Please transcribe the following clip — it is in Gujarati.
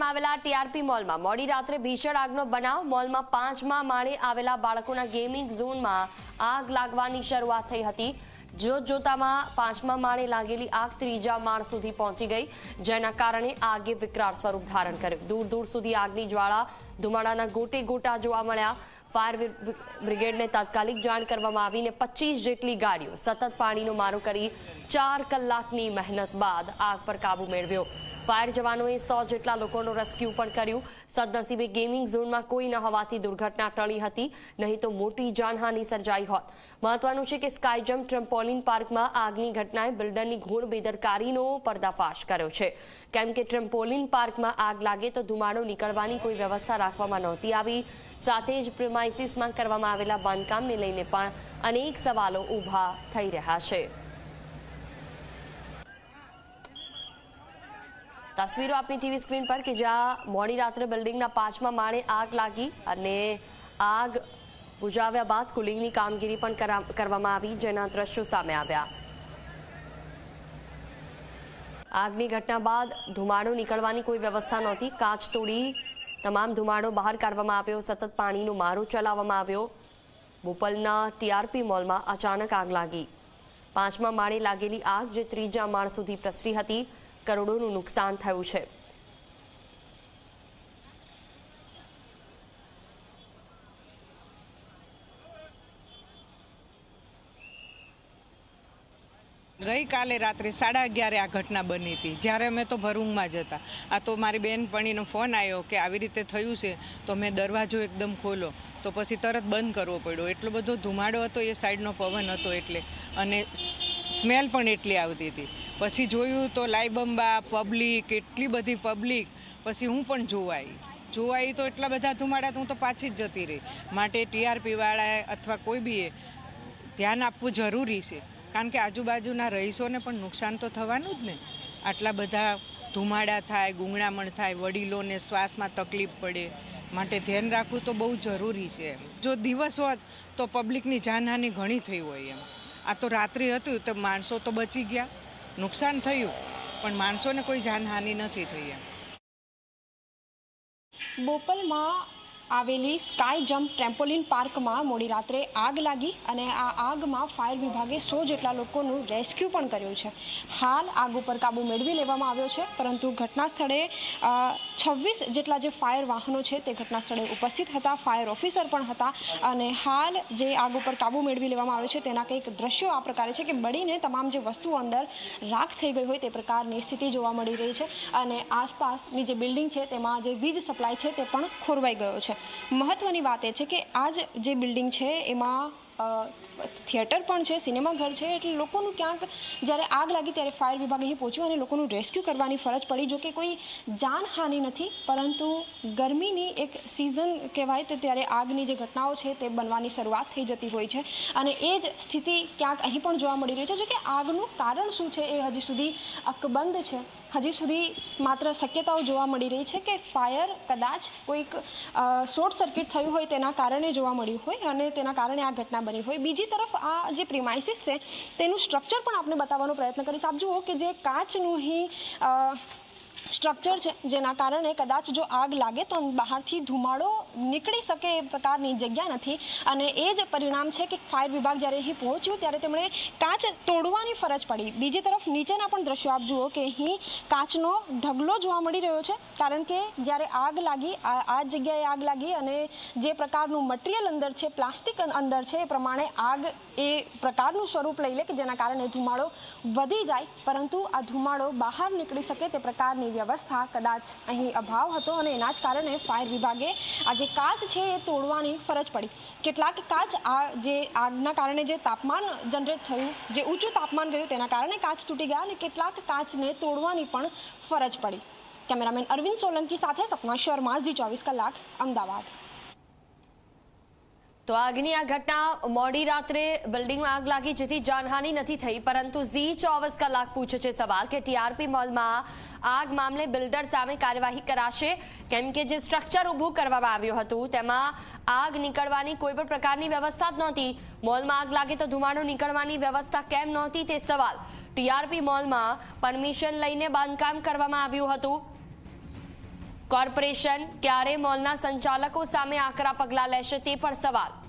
વિસ્તારમાં આવેલા ટીઆરપી મોલમાં મોડી રાત્રે ભીષણ આગનો બનાવ. મોલમાં પાંચમા માળે આવેલા બાળકોના ગેમિંગ ઝોનમાં આગ લાગવાની શરૂઆત થઈ હતી. જોત જોતામાં પાંચમા માળે લાગેલી આગ ત્રીજા માળ સુધી પહોંચી ગઈ, જેના કારણે આગે વિકરાળ સ્વરૂપ ધારણ કર્યું. દૂર દૂર સુધી આગની જ્વાળા ધુમાડાના ગોટે ગોટા જોવા મળ્યા. ફાયર બ્રિગેડને તાત્કાલિક જાણ કરવામાં આવીને પચીસ જેટલી ગાડીઓ સતત પાણીનો મારો કરી ચાર કલાકની મહેનત બાદ આગ પર કાબુ મેળવ્યો. ફાયર જવાનોએ સો જેટલા લોકોનું રેસ્ક્યુ પણ કર્યું. સદનસીબે ગેમિંગ ઝોનમાં કોઈ ન હોવાથી દુર્ઘટના ટળી હતી, નહીં તો મોટી જાનહાની સર્જાઈ હોત. મહત્વનું છે કે સ્કાય જમ્પ ટ્રમ્પોલિન પાર્કમાં આગની ઘટનાએ બિલ્ડરની ઘોર બેદરકારીનો પર્દાફાશ કર્યો છે. કેમ કે ટ્રમ્પોલિન પાર્કમાં આગ લાગે તો ધુમાડો નીકળવાની કોઈ વ્યવસ્થા રાખવામાં નહોતી આવી. સાથે જ પ્રિમાઇસીસમાં કરવામાં આવેલા બાંધકામને લઈને પણ અનેક સવાલો ઊભા થઈ રહ્યા છે. તસવીરો આપની ટીવી સ્ક્રીન પર કે જ્યાં મોડી રાત્રે બિલ્ડિંગના પાંચમા માળે આગ લાગી અને આગ બુજાવ્યા બાદ કુલિંગની કામગીરી પણ કરા- કરવામાં આવી, જેના દ્રશ્યો સામે આવ્યા. આગની ઘટના બાદ ધુમાડો નીકળવાની કોઈ વ્યવસ્થા નહોતી. કાચ તોડી તમામ ધુમાડો બહાર કાઢવામાં આવ્યો. સતત પાણીનો મારો ચલાવવામાં આવ્યો. બોપલના ટીઆરપી મોલમાં અચાનક આગ લાગી. પાંચમા માળે લાગેલી આગ જે ત્રીજા માળ સુધી પ્રસરી હતી કરોડોનું નુકસાન થયું છે. ગઈકાલે રાત્રે સાડા અગિયારે આ ઘટના બની હતી. જ્યારે અમે તો ભરૂંગમાં જ હતા. આ તો મારી બેનપણીનો ફોન આવ્યો કે આવી રીતે થયું છે, તો મેં દરવાજો એકદમ ખોલો. તો પછી તરત બંધ કરવો પડ્યો. એટલો બધો ધુમાડો હતો, એ સાઈડનો પવન હતો એટલે. અને સ્મેલ પણ એટલી આવતી હતી. પછી જોયું તો લાઈબંબા, પબ્લિક, એટલી બધી પબ્લિક. પછી હું પણ જોવાઈ. જોવાઈ તો એટલા બધા ધુમાડા હું તો પાછી જ જતી રહી. માટે ટીઆરપીવાળાએ અથવા કોઈ બીએ ધ્યાન આપવું જરૂરી છે. કારણ કે આજુબાજુના રહીશોને પણ નુકસાન તો થવાનું જ ને. આટલા બધા ધુમાડા થાય, ગુંગળામણ થાય, વડીલોને શ્વાસમાં તકલીફ પડે. માટે ધ્યાન રાખવું તો બહુ જરૂરી છે એમ. જો દિવસ હોત તો પબ્લિકની જાનહાનિ ઘણી થઈ હોય એમ. આ તો રાત્રિ હતું તો માણસો તો બચી ગયા. નુકસાન થયું પણ માણસોને કોઈ જાનહાનિ નથી થઈ એમ. બોપલમાં આવેલી સ્કાય જમ્પ ટ્રેમ્પોલિન પાર્કમાં મોડી રાત્રે આગ લાગી અને આ આગમાં ફાયર વિભાગે સો જેટલા લોકોનું રેસ્ક્યુ પણ કર્યું છે. હાલ આગ ઉપર કાબુ મેળવી લેવામાં આવ્યો છે, પરંતુ ઘટના સ્થળે છવ્વીસ જેટલા જે ફાયર વાહનો છે તે ઘટના સ્થળે ઉપસ્થિત હતા, ફાયર ઓફિસર પણ હતા અને હાલ જે આગ ઉપર કાબુ મેળવી લેવામાં આવ્યો છે તેના કંઈક દ્રશ્યો આ પ્રકારે છે કે બળીને તમામ જે વસ્તુઓ અંદર રાખ થઈ ગઈ હોય તે પ્રકારની સ્થિતિ જોવા મળી રહી છે અને આસપાસની જે બિલ્ડિંગ છે તેમાં જે વીજ સપ્લાય છે તે પણ ખોરવાઈ ગયો છે. મહત્વની વાત એ છે કે આ જે બિલ્ડિંગ છે એમાં થિયેટર પણ છે સિનેમાઘર છે, એટલે લોકોનું ક્યાંક જ્યારે આગ લાગી ત્યારે ફાયર વિભાગ અહીં પહોંચ્યું અને લોકોનું રેસ્ક્યુ કરવાની ફરજ પડી, જો કે કોઈ જાનહાનિ નથી, પરંતુ ગરમીની એક સિઝન કહેવાય તો ત્યારે આગની જે ઘટનાઓ છે તે બનવાની શરૂઆત થઈ જતી હોય છે. અને એ જ સ્થિતિ ક્યાંક અહીં પણ જોવા મળી રહી છે, જો કે આગનું કારણ શું છે એ હજી સુધી અકબંધ છે. હજી સુધી માત્ર શક્યતાઓ જોવા મળી રહી છે કે ફાયર કદાચ કોઈક શોર્ટ સર્કિટ થયું હોય તેના કારણે જોવા મળ્યું હોય અને તેના કારણે આ ઘટના બની હોય. બીજી તરફ આ જે પ્રિમાઇસીસ છે તેનું સ્ટ્રક્ચર પણ આપણે બતાવવાનો પ્રયત્ન કરીશ. આપ જુઓ કે જે કાચનું અ, સ્ટ્રક્ચર છે, જેના કારણે કદાચ જો આગ લાગે તો બહારથી ધુમાડો નીકળી શકે એ પ્રકારની જગ્યા નથી. અને એ જ પરિણામ છે કે ફાયર વિભાગ જ્યારે અહીં પહોંચ્યું ત્યારે તેમણે કાચ તોડવાની ફરજ પડી. બીજી તરફ નીચેના પણ દ્રશ્યો આપ જુઓ કે અહીં કાચનો ઢગલો જોવા મળી રહ્યો છે, કારણ કે જ્યારે આગ લાગી, આ જગ્યાએ આગ લાગી અને જે પ્રકારનું મટીરિયલ અંદર છે, પ્લાસ્ટિક અંદર છે, એ પ્રમાણે આગ એ પ્રકારનું સ્વરૂપ લઈ લે કે જેના કારણે ધુમાડો વધી જાય, પરંતુ આ ધુમાડો બહાર નીકળી શકે તે પ્રકારની વ્યવસ્થા કદાચ અહીં અભાવ હતો અને એના જ કારણે ફાયર વિભાગે આ જે કાચ છે એ તોડવાની ફરજ પડી. કેટલાક કાચ આ જે આગના કારણે જે તાપમાન જનરેટ થયું, જે ઊંચું તાપમાન ગયું તેના કારણે કાચ તૂટી ગયા અને કેટલાક કાચને તોડવાની પણ ફરજ પડી. કેમેરામેન અરવિંદ સોલંકી સાથે સપના શર્મા જી ચોવીસ કલાક, અમદાવાદ. તો આગની આ ઘટના મોડી રાત્રે બિલ્ડિંગમાં આગ લાગી જેથી જાનહાની નથી થઈ, પરંતુ ઝી ચોવીસ કલાક પૂછે છે સવાલ કે ટીઆરપી મોલમાં આગ મામલે બિલ્ડર સામે કાર્યવાહી કરાશે. કેમ કે જે સ્ટ્રક્ચર ઊભું કરવામાં આવ્યું હતું, તેમાં આગ નીકળવાની કોઈ પણ પ્રકારની વ્યવસ્થા જ નહોતી. મોલમાં આગ લાગે તો ધુમાડો નીકળવાની વ્યવસ્થા કેમ નહોતી તે સવાલ. ટીઆરપી મોલમાં પરમિશન લઈને બાંધકામ કરવામાં આવ્યું હતું. કોર્પોરેશન ક્યારે મોલના સંચાલકો સામે આકરા પગલાં લેશે તે પણ સવાલ.